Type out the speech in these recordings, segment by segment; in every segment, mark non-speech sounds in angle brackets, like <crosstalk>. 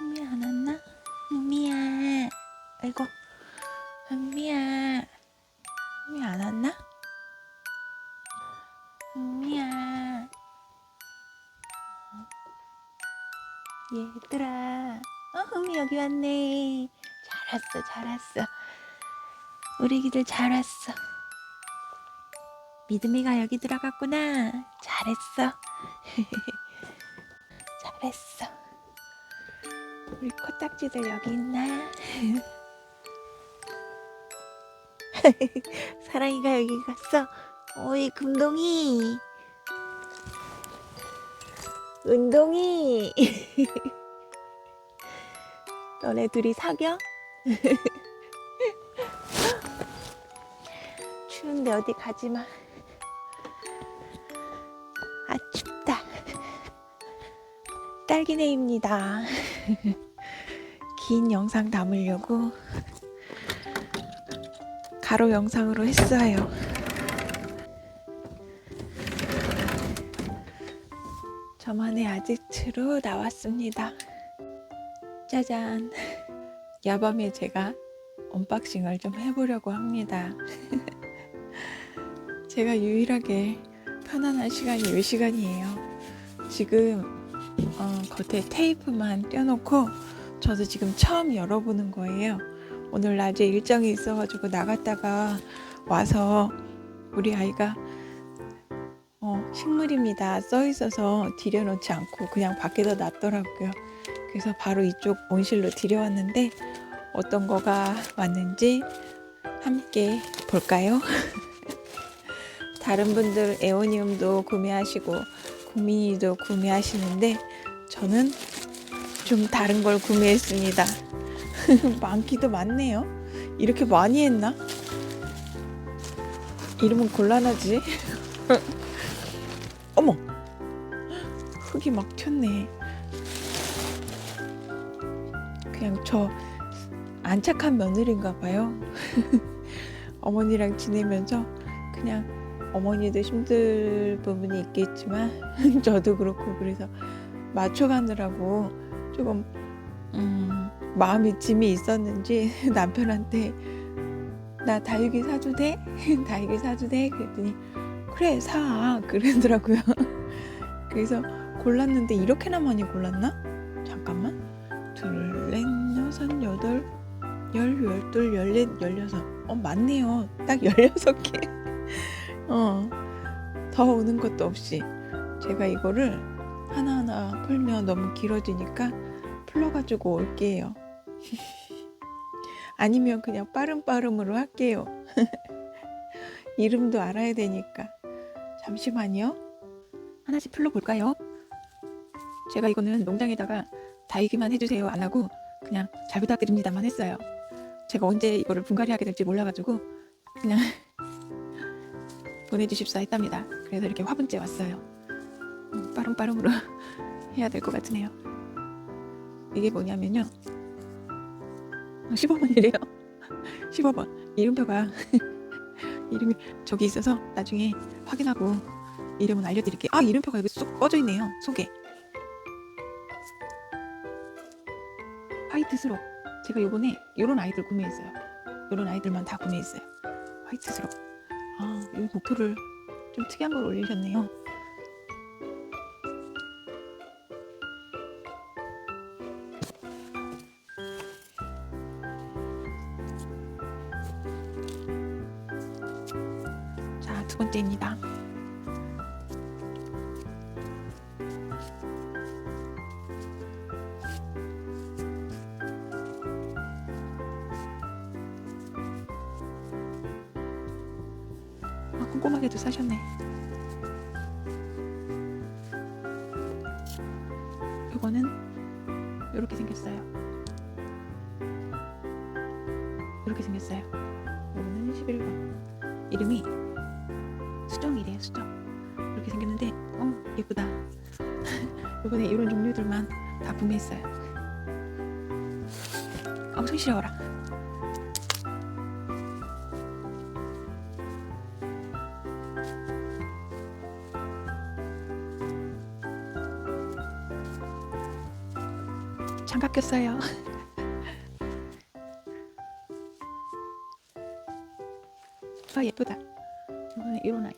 은미 안 왔나? 은미야. 아이고. 은미야. 은미 안 왔나? 은미야. 얘들아. 어, 은미 여기 왔네. 잘 왔어, 잘 왔어. 우리 애기들 잘 왔어. 믿음이가 여기 들어갔구나. 잘했어. <laughs> 잘했어. 우리 코딱지들 여기 있나? <laughs> 사랑이가 여기 갔어. 오이 금동이. 은동이. <laughs> 너네 둘이 사겨? <laughs> 추운데 어디 가지 마. 아 춥다. 딸기네입니다. 긴 영상 담으려고 가로 영상으로 했어요. 저만의 아지트로 나왔습니다. 짜잔. 야밤에 제가 언박싱을 좀 해보려고 합니다. <laughs> 제가 유일하게 편안한 시간이 이 시간이에요. 지금 어, 겉에 테이프만 떼어놓고 저도 지금 처음 열어보는 거예요. 오늘 낮에 일정이 있어가지고 나갔다가 와서 우리 아이가 어, 식물입니다 써 있어서 들여놓지 않고 그냥 밖에다 놨더라고요. 그래서 바로 이쪽 온실로 들여왔는데 어떤 거가 왔는지 함께 볼까요? <laughs> 다른 분들 에오니움도 구매하시고 구민이도 구매하시는데 저는 좀 다른 걸 구매했습니다. <laughs> 많기도 많네요. 이렇게 많이 했나? 이름은 곤란하지? <laughs> 어머! 흙이 막 튀었네. 그냥 저 안착한 며느리인가 봐요. <laughs> 어머니랑 지내면서 그냥 어머니도 힘들 부분이 있겠지만 저도 그렇고 그래서 맞춰가느라고 조금 음, 마음이 짐이 있었는지 <laughs> 남편한테 나 다육이 사도 돼? <laughs> 다육이 사도 돼? 그랬더니 그래 사 <laughs> 그러더라고요. 그래서 골랐는데 이렇게나 많이 골랐나? 잠깐만 둘, 넷, 여섯, 여덟, 열, 열둘, 열넷, 열여섯 어 맞네요 딱 열여섯 개 어, 더 오는 것도 없이 제가 이거를 하나하나 풀면 너무 길어지니까 풀러가지고 올게요. <laughs> 아니면 그냥 빠름빠름으로 할게요. <laughs> 이름도 알아야 되니까. 잠시만요. 하나씩 풀러볼까요? 제가 이거는 농장에다가 다이기만 해주세요 안 하고 그냥 잘 부탁드립니다만 했어요. 제가 언제 이거를 분갈이 하게 될지 몰라가지고 그냥 <laughs> 보내주십사 했답니다. 그래서 이렇게 화분째 왔어요. 음, 빠름빠름으로 해야 될 것 같으네요. 이게 뭐냐면요. 15번이래요. 15번. <laughs> 이름표가 <laughs> 이름이 저기 있어서 나중에 확인하고 이름은 알려드릴게요. 아 이름표가 여기 쏙 꺼져 있네요. 속에. 화이트 스록. 제가 요번에 요런 아이들 구매했어요. 요런 아이들만 다 구매했어요. 화이트 스록. 아, 이 목표를 좀 특이한 걸 올리셨네요. 두 번째입니다. 아, 꼼꼼하게도 사셨네. 요거는 이렇게 생겼어요. 이렇게 생겼어요. 요거는 11번. 이름이 예쁘다. 요번에 <laughs> 이런 종류들만 다 구매했어요. 어, 손 시려워라. 장갑 꼈어요. 아 예쁘다. 이거는 이런 아이.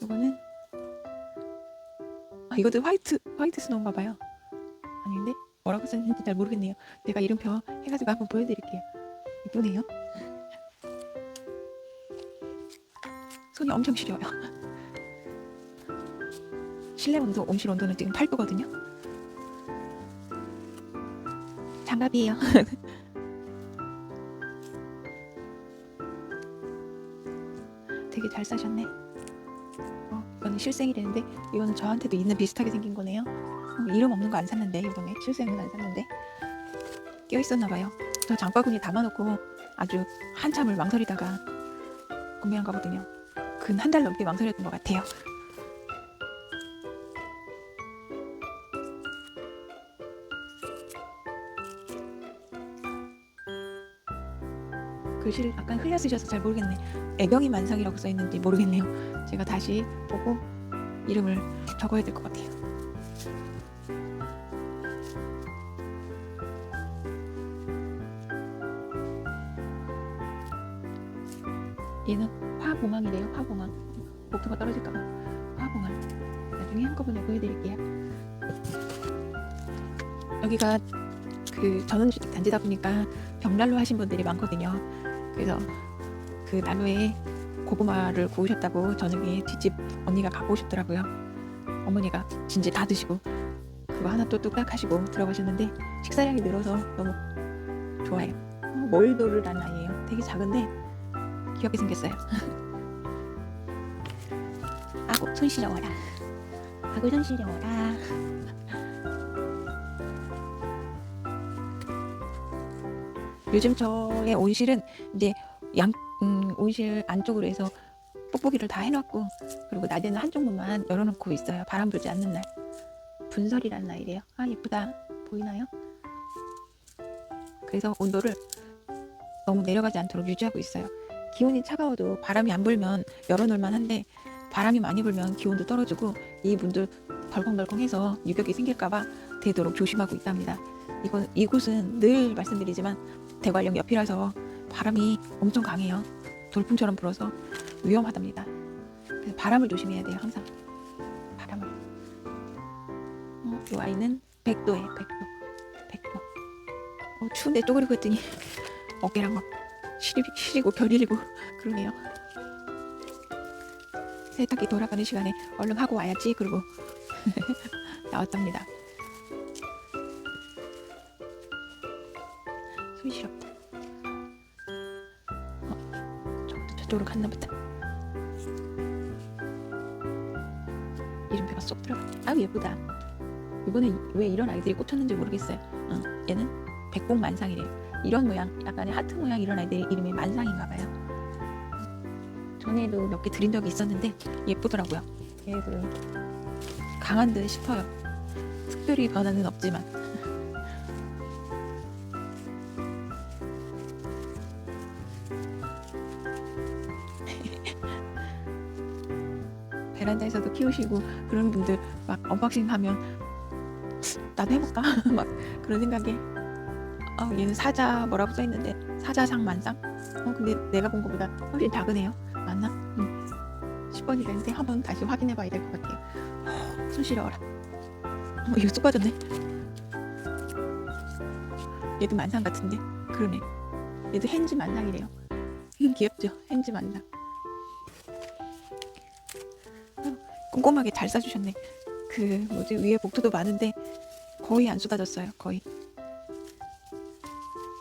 이거는 아 이것도 화이트 화이트 스노우인가 봐요. 아닌데 뭐라고 썼는지 잘 모르겠네요. 제가 이름표 해가지고 한번 보여드릴게요. 이쁘네요. 손이 엄청 시려요. <laughs> 실내 온도, 온실 온도는 지금 8도거든요. 장갑이에요. <laughs> 되게 잘 싸셨네. 어, 이거는 실생이라는데 이거는 저한테도 있는 비슷하게 생긴 거네요. 어, 이름 없는 거 안 샀는데 이번에 실생은 안 샀는데 껴 있었나 봐요. 저 장바구니에 담아놓고 아주 한참을 망설이다가 구매한 거거든요. 근 한 달 넘게 망설였던 것 같아요. 글씨를 약간 흘려 쓰셔서 잘 모르겠네. 애경이 만상이라고 써 있는지 모르겠네요. 제가 다시 보고 이름을 적어야 될 것 같아요. 얘는 화봉황이래요. 화봉황. 복도가 떨어질까봐 화봉황. 나중에 한꺼번에 보여드릴게요. 여기가 그 전원주택 단지다 보니까 벽난로 하신 분들이 많거든요. 그래서 그 난로에 고구마를 구우셨다고 저녁에 뒷집 언니가 갖고 오셨더라고요. 어머니가 진지 다 드시고 그거 하나 또 뚝딱 하시고 들어가셨는데 식사량이 늘어서 너무 좋아요. 어, 몰도르라는 아이예요. 되게 작은데 귀엽게 생겼어요. <laughs> 아고 손 시려워라. 아고 손 시려워라. 요즘 저의 온실은 이제 양 음, 온실 안쪽으로 해서 뽁뽁이를 다 해놨고 그리고 낮에는 한쪽 문만 열어놓고 있어요. 바람 불지 않는 날. 분설이라는 아이래요. 아 예쁘다. 보이나요? 그래서 온도를 너무 내려가지 않도록 유지하고 있어요. 기온이 차가워도 바람이 안 불면 열어놓을만 한데 바람이 많이 불면 기온도 떨어지고 이 문들 덜컹덜컹해서 유격이 생길까봐 되도록 조심하고 있답니다. 이건 이곳은 늘 말씀드리지만 대관령 옆이라서 바람이 엄청 강해요. 돌풍처럼 불어서 위험하답니다. 그래서 바람을 조심해야 돼요, 항상. 바람을. 어, 이 아이는 100도에 100도. 100도. 어, 추운데 쪼그리고 했더니 <laughs> 어깨랑 막 시리, 시리고 결이리고 <laughs> 그러네요. 세탁기 돌아가는 시간에 얼른 하고 와야지. 그리고 <laughs> 나왔답니다. 저쪽으로 갔나 보다. 이름표가 쏙 들어가. 아유 예쁘다. 이번에 왜 이런 아이들이 꽂혔는지 모르겠어요. 어, 얘는 백봉만상이래요. 이런 모양, 약간의 하트 모양 이런 아이들 이름이 만상인가 봐요. 전에도 몇 개 드린 적이 있었는데 예쁘더라고요. 얘들은 강한 듯 싶어요. 특별히 변화는 없지만. 베란다에서도 키우시고 그런 분들 막 언박싱 하면 나도 해볼까? <laughs> 막 그런 생각에 어, 얘는 사자 뭐라고 써 있는데 사자상 만상? 어 근데 내가 본 것보다 훨씬 작으네요. 맞나? 응. 10번이 되는데 한번 다시 확인해 봐야 될 것 같아요. 어, 손 시려워라. 어, 이거 쏙 빠졌네. 얘도 만상 같은데? 그러네. 얘도 헨지 만상이래요. 음, <laughs> 귀엽죠? 헨지 만상 꼼꼼하게 잘 싸주셨네. 그 뭐지 위에 복도도 많은데 거의 안 쏟아졌어요 거의.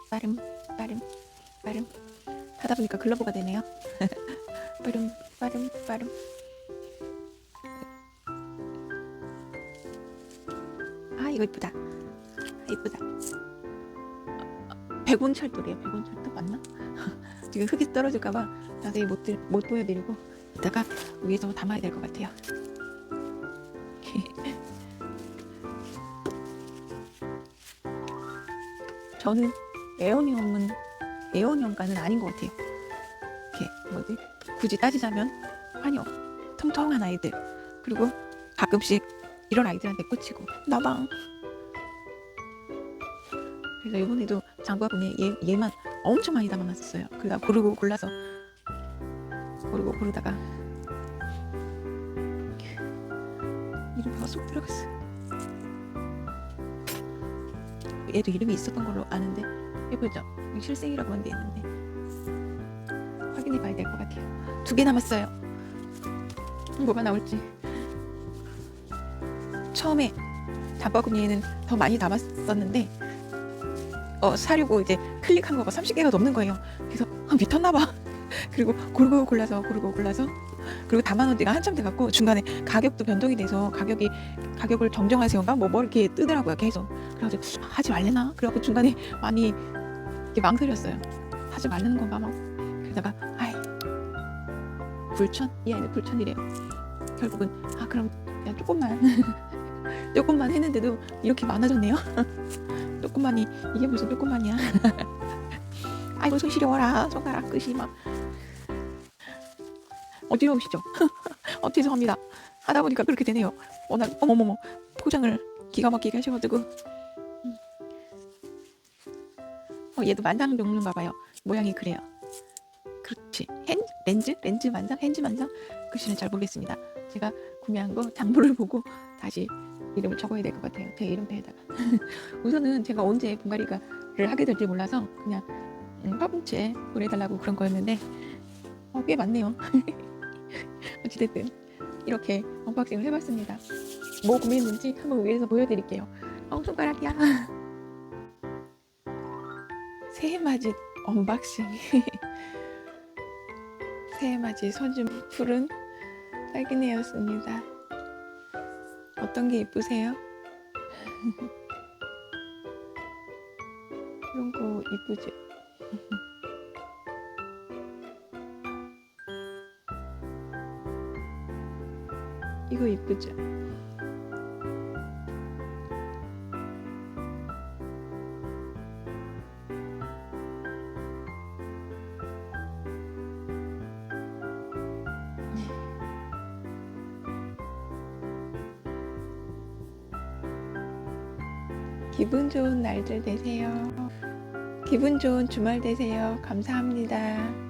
빠름 빠름 빠름. 하다 보니까 글러브가 되네요. <laughs> 빠름 빠름 빠름. 아 이거 이쁘다. 아, 이쁘다. 백운철도래요 백운철도 맞나? <laughs> 지금 흙이 떨어질까봐 자세히 못, 들, 못 보여드리고 이따가 위에서 담아야 될 것 같아요 저는 에어니엄은 에어니엄가는 아닌 것 같아요. 이렇게 뭐지? 굳이 따지자면 환영, 통통한 아이들 그리고 가끔씩 이런 아이들한테 꽂히고 나방 그래서 이번에도 장바구니에 얘, 얘만 엄청 많이 담아놨었어요. 그러다 고르고 골라서 고르고 고르다가 이름표가 쏙 들어갔어. 얘도 이름이 있었던 걸로 아는데 해보죠. 실생이라고 한데 있는데 확인해 봐야 될 것 같아요. 두 개 남았어요. 뭐가 나올지. 처음에 장바구니에는 더 많이 담았었는데 어, 사려고 이제 클릭한 거가 30개가 넘는 거예요. 그래서 아, 미쳤나 봐. <laughs> 그리고 고르고 골라서 고르고 골라서 그리고 담아놓은 데가 한참 돼갖고 중간에 가격도 변동이 돼서 가격이 가격을 정정하세요가? 뭐, 뭐 이렇게 뜨더라고요 계속. 그래가지고 아, 하지 말래나? 그래갖고 중간에 많이 이렇게 망설였어요. 하지 말라는 건가 막. 그러다가 아이 불천? 이 아이는 불천이래요 결국은 아 그럼 그냥 조금만. <laughs> 조금만 했는데도 이렇게 많아졌네요. <laughs> 조금만이 이게 무슨 조금만이야? <laughs> 아이고 손 시려워라. 손가락 끝이 막 어지러우시죠? <laughs> 어 죄송합니다. 하다 보니까 그렇게 되네요. 워낙 어머머머 포장을 기가 막히게 하셔가지고. 음. 어 얘도 만장 종류인가 봐요. 모양이 그래요. 그렇지. 헨 렌즈? 렌즈 만장 헨즈 만장 글씨는 잘 모르겠습니다. 제가 구매한 거 장부를 <laughs> 보고 다시 이름을 적어야 될 것 같아요. 제 이름표에다가. <laughs> 우선은 제가 언제 분갈이가를 하게 될지 몰라서 그냥 음, 화분채 보내달라고 그런 거였는데 어, 꽤 많네요 <laughs> 어찌됐든 이렇게 언박싱을 해봤습니다. 뭐 구매했는지 한번 위에서 보여드릴게요. 어 손가락이야. <laughs> 새해맞이 언박싱 <laughs> 새해맞이 손좀 푸른 딸기네였습니다. 어떤 게 이쁘세요? 이런 거 이쁘 죠? 이거 이쁘죠? 기분 좋은 날들 되세요. 기분 좋은 주말 되세요. 감사합니다.